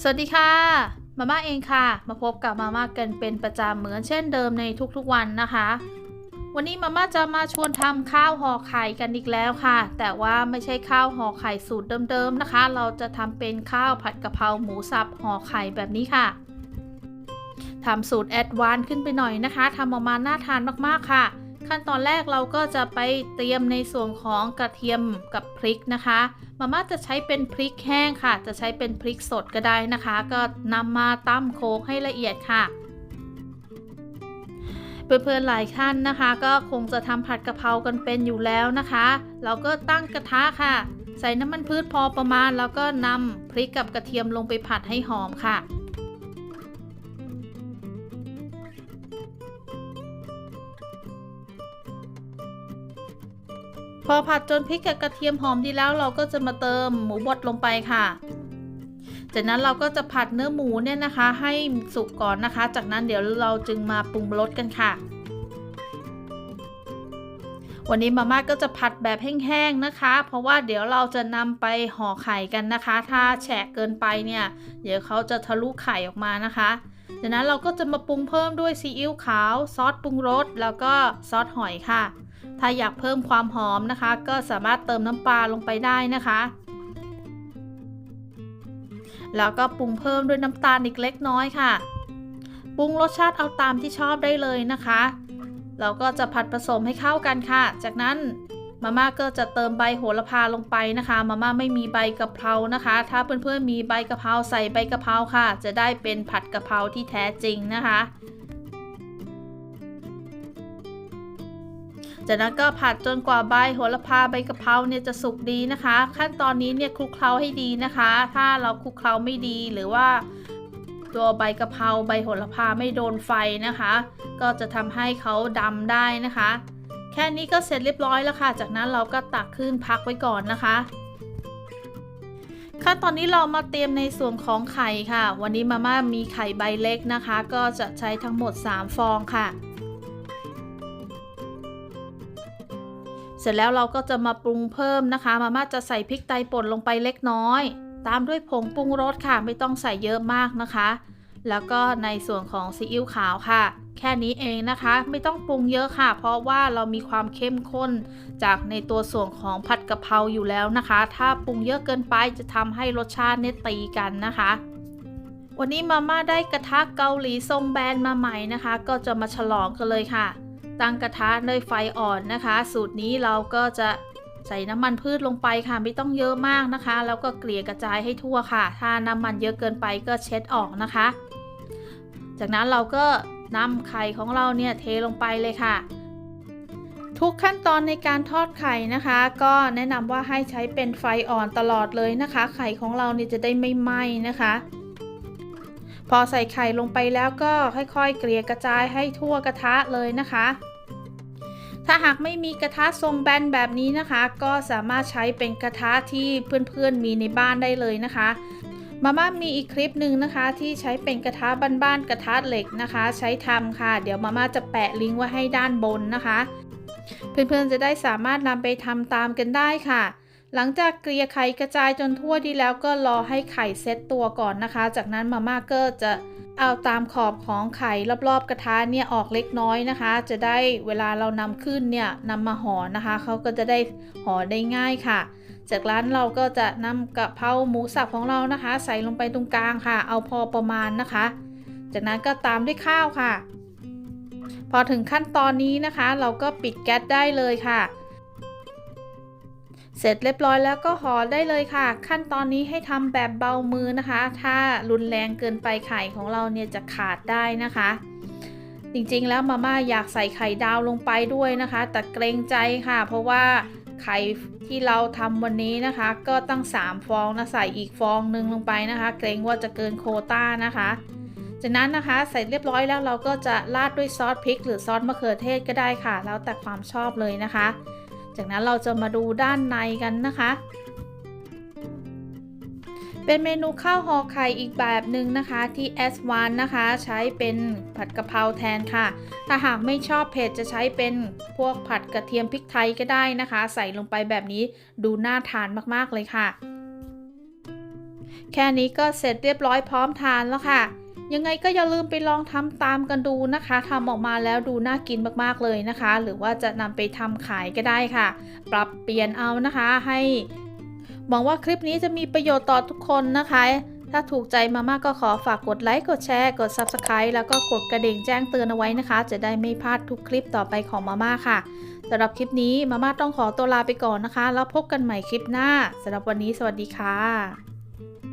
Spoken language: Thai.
สวัสดีค่ะ มาม่าเองค่ะ มาพบกับมาม่ากันเป็นประจำเหมือนเช่นเดิมในทุกๆวันนะคะ วันนี้มาม่าจะมาชวนทำข้าวห่อไข่กันอีกแล้วค่ะ แต่ว่าไม่ใช่ข้าวห่อไข่สูตรเดิมๆนะคะ เราจะทำเป็นข้าวผัดกะเพราหมูสับห่อไข่แบบนี้ค่ะทำสูตรแอดวานซ์ขึ้นไปหน่อยนะคะทำออกมาน่าทานมากๆค่ะ ขั้นตอนแรกเราก็จะไปเตรียมในส่วนของกระเทียมกับพริกนะคะมาม่าจะใช้เป็นพริกแห้งค่ะ จะใช้เป็นพริกสดก็ได้นะคะ ก็นำมาตั้มโคกให้ละเอียดค่ะเพื่อนๆหลายท่านนะคะ ก็คงจะทำผัดกะเพรากันเป็นอยู่แล้วนะคะ เราก็ตั้งกระทะค่ะ ใส่น้ำมันพืชพอประมาณ แล้วก็นำพริกกับกระเทียมลงไปผัดให้หอมค่ะ พอผัดจนพริกกับกระเทียมหอมดีแล้วเราก็จะมาเติมหมูบดลงไปค่ะ จากนั้นเราก็จะผัดเนื้อหมูเนี่ยนะคะ ให้สุกก่อนนะคะ จากนั้นเดี๋ยวเราจึงมาปรุงรสกันค่ะ วันนี้มาม่าก็จะผัดแบบแห้งๆนะคะ เพราะว่าเดี๋ยวเราจะนำไปห่อไข่กันนะคะ ถ้าแฉะเกินไปเนี่ย เดี๋ยวเขาจะทะลุไข่ออกมานะคะจากนั้นเราก็จะมาปรุงเพิ่มด้วยซีอิ๊วขาว ซอสปรุงรสแล้วก็ซอสหอยค่ะ ถ้าอยากเพิ่มความหอมนะคะ ก็สามารถเติมน้ำปลาลงไปได้นะคะ แล้วก็ปรุงเพิ่มด้วยน้ำตาลอีกเล็กน้อยค่ะ ปรุงรสชาติเอาตามที่ชอบได้เลยนะคะเราก็จะผัดผสมให้เข้ากันค่ะ จากนั้นมาม่าก็จะเติมใบโหระพาลงไปนะคะ มาม่าไม่มีใบกะเพรานะคะ ถ้าเพื่อนๆมีใบกะเพราใส่ใบกะเพราค่ะ จะได้เป็นผัดกะเพราที่แท้จริงนะคะ จากนั้นก็ผัดจนกว่าใบโหระพาใบกะเพราเนี่ยจะสุกดีนะคะ ขั้นตอนนี้เนี่ยคลุกเคล้าให้ดีนะคะ ถ้าเราคลุกเคล้าไม่ดีหรือว่าตัวใบกะเพราใบโหระพาไม่โดนไฟนะคะ ก็จะทำให้เขาดำได้นะคะ แค่นี้ก็เสร็จเรียบร้อยแล้วค่ะ จากนั้นเราก็ตักขึ้นพักไว้ก่อนนะคะ ขั้นตอนนี้เรามาเตรียมในส่วนของไข่ค่ะ วันนี้มาม่ามีไข่ใบเล็กนะคะ ก็จะใช้ทั้งหมด 3 ฟองค่ะ เสร็จแล้วเราก็จะมาปรุงเพิ่มนะคะ มาม่าจะใส่พริกไทยป่นลงไปเล็กน้อย ตามด้วยผงปรุงรสค่ะ ไม่ต้องใส่เยอะมากนะคะ แล้วก็ในส่วนของซีอิ๊วขาวค่ะ แค่นี้เองนะคะ ไม่ต้องปรุงเยอะค่ะ เพราะว่าเรามีความเข้มข้น จากในตัวส่วนของผัดกะเพราอยู่แล้วนะคะ ถ้าปรุงเยอะเกินไปจะทำให้รสชาติเนี่ยตีกันนะคะวันนี้มาม่าได้กระทะเกาหลีทรงแบนมาใหม่นะคะ ก็จะมาฉลองกันเลยค่ะ ตั้งกระทะด้วยไฟอ่อนนะคะ สูตรนี้เราก็จะใส่น้ำมันพืชลงไปค่ะไม่ต้องเยอะมากนะคะ แล้วก็เกลี่ยกระจายให้ทั่วค่ะ ถ้าน้ำมันเยอะเกินไปก็เช็ดออกนะคะ จากนั้นเราก็นำไข่ของเราเนี่ยเทลงไปเลยค่ะ ทุกขั้นตอนในการทอดไข่นะคะ ก็แนะนำว่าให้ใช้เป็นไฟอ่อนตลอดเลยนะคะ ไข่ของเราเนี่ยจะได้ไม่ไหม้นะคะ พอใส่ไข่ลงไปแล้วก็ค่อยๆ เกลี่ยกระจายให้ทั่วกระทะเลยนะคะ ถ้าหากไม่มีกระทะทรงแบนแบบนี้นะคะ ก็สามารถใช้เป็นกระทะที่เพื่อนๆมีในบ้านได้เลยนะคะมาม่ามีอีกคลิปหนึ่งนะคะที่ใช้เป็นกระทะบ้านๆกระทะเหล็กนะคะ ใช้ทำค่ะ เดี๋ยวมาม่าจะแปะลิงก์ไว้ให้ด้านบนนะคะ เพื่อนๆจะได้สามารถนำไปทำตามกันได้ค่ะ หลังจากเกลี่ยไข่กระจายจนทั่วดีแล้วก็รอให้ไข่เซตตัวก่อนนะคะ จากนั้นมาม่าก็จะเอาตามขอบของไข่รอบๆกระทะเนี่ยออกเล็กน้อยนะคะ จะได้เวลาเรานำขึ้นเนี่ยนำมาห่อนะคะเขาก็จะได้ห่อได้ง่ายค่ะ จากร้านเราก็จะนำกะเพราหมูสับของเรานะคะ ใส่ลงไปตรงกลางค่ะ เอาพอประมาณนะคะ จากนั้นก็ตามด้วยข้าวค่ะ พอถึงขั้นตอนนี้นะคะ เราก็ปิดแก๊สได้เลยค่ะ เสร็จเรียบร้อยแล้วก็ห่อได้เลยค่ะ ขั้นตอนนี้ให้ทำแบบเบามือนะคะ ถ้ารุนแรงเกินไปไข่ของเราเนี่ยจะขาดได้นะคะ จริงๆแล้วมาม่าอยากใส่ไข่ดาวลงไปด้วยนะคะ แต่เกรงใจค่ะ เพราะว่าไข่ที่เราทำวันนี้นะคะ ก็ตั้ง 3 ฟองนะใส่อีกฟองหนึ่งลงไปนะคะ เกรงว่าจะเกินโคต้านะคะจากนั้นนะคะใส่เรียบร้อยแล้วเราก็จะราดด้วยซอสพริก หรือซอสมะเขือเทศก็ได้ค่ะ แล้วแต่ความชอบเลยนะคะ จากนั้นเราจะมาดูด้านในกันนะคะ เป็นเมนูข้าวห่อไข่อีกแบบหนึ่งนะคะที่ S1 นะคะ ใช้เป็นผัดกะเพราแทนค่ะ ถ้าหากไม่ชอบเผ็ดจะใช้เป็นพวกผัดกระเทียมพริกไทยก็ได้นะคะ ใส่ลงไปแบบนี้ดูน่าทานมากๆเลยค่ะ แค่นี้ก็เสร็จเรียบร้อยพร้อมทานแล้วค่ะ ยังไงก็อย่าลืมไปลองทำตามกันดูนะคะทำออกมาแล้วดูน่ากินมากๆเลยนะคะ หรือว่าจะนำไปทำขายก็ได้ค่ะ ปรับเปลี่ยนเอานะคะให้หวังว่าคลิปนี้จะมีประโยชน์ต่อทุกคนนะคะ ถ้าถูกใจมามากก็ขอฝากกดไลค์กดแชร์ กด Subscribe แล้วก็กดกระดิ่งแจ้งเตือนเอาไว้นะคะ จะได้ไม่พลาดทุกคลิปต่อไปของมาม่าค่ะสำหรับคลิปนี้มาม่าต้องขอตัวลาไปก่อนนะคะ แล้วพบกันใหม่คลิปหน้าสำหรับวันนี้สวัสดีค่ะ